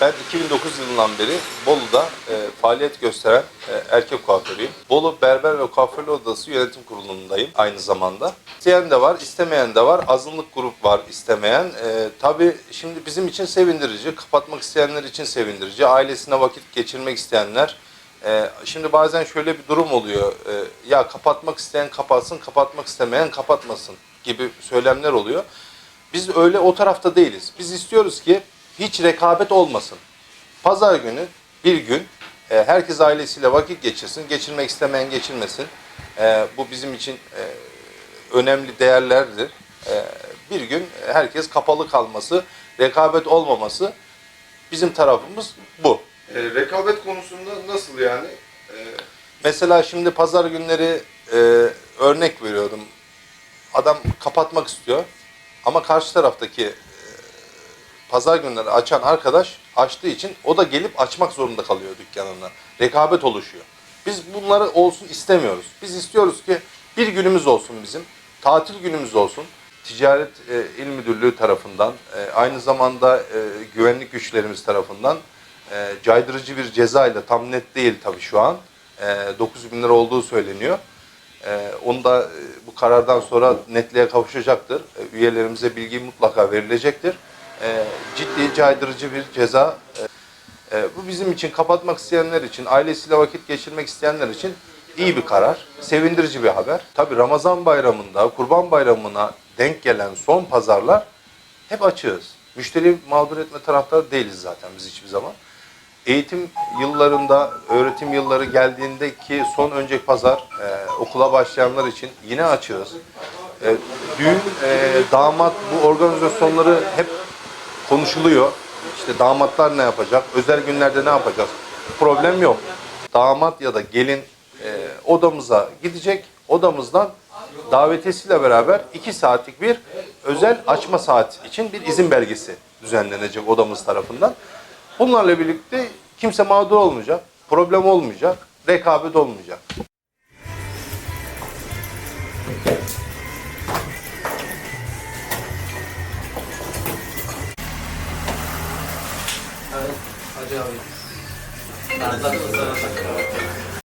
Ben 2009 yılından beri Bolu'da e, faaliyet gösteren e, erkek kuaförüyüm. Bolu Berber ve Kuaförlü Odası Yönetim Kurulu'ndayım aynı zamanda. İsteyen de var, istemeyen de var. Azınlık grup var istemeyen. E, tabii şimdi bizim için sevindirici, kapatmak isteyenler için sevindirici. Ailesine vakit geçirmek isteyenler. E, şimdi bazen şöyle bir durum oluyor. E, ya kapatmak isteyen kapatsın, kapatmak istemeyen kapatmasın gibi söylemler oluyor. Biz öyle o tarafta değiliz. Biz istiyoruz ki hiç rekabet olmasın. Pazar günü bir gün e, herkes ailesiyle vakit geçirsin. Geçirmek istemeyen geçirmesin. E, bu bizim için e, önemli değerlerdir. E, bir gün herkes kapalı kalması, rekabet olmaması bizim tarafımız bu. E, rekabet konusunda nasıl yani? E, Mesela şimdi pazar günleri e, örnek veriyorum. Adam kapatmak istiyor ama karşı taraftaki pazar günleri açan arkadaş açtığı için o da gelip açmak zorunda kalıyor dükkanına. Rekabet oluşuyor. Biz bunları olsun istemiyoruz. Biz istiyoruz ki bir günümüz olsun bizim. Tatil günümüz olsun. Ticaret e, İl Müdürlüğü tarafından, e, aynı zamanda e, güvenlik güçlerimiz tarafından e, caydırıcı bir ceza ile tam net değil tabii şu an. E, 9 bin lira olduğu söyleniyor. E, onu da e, bu karardan sonra netliğe kavuşacaktır. E, üyelerimize bilgi mutlaka verilecektir. E, ciddi caydırıcı bir ceza. E, e, bu bizim için kapatmak isteyenler için, ailesiyle vakit geçirmek isteyenler için iyi bir karar. Sevindirici bir haber. Tabii Ramazan bayramında, Kurban bayramına denk gelen son pazarlar hep açığız. Müşteri mağdur etme taraftarı değiliz zaten biz hiçbir zaman. Eğitim yıllarında, öğretim yılları geldiğindeki son önceki pazar e, okula başlayanlar için yine açığız. E, düğün, e, damat bu organizasyonları hep konuşuluyor. İşte damatlar ne yapacak, özel günlerde ne yapacağız? Problem yok. Damat ya da gelin e, odamıza gidecek, odamızdan davetiyesiyle beraber iki saatlik bir özel açma saat için bir izin belgesi düzenlenecek odamız tarafından. Bunlarla birlikte kimse mağdur olmayacak, problem olmayacak, rekabet olmayacak. 아유, 아주 아유. 나안 닿았어.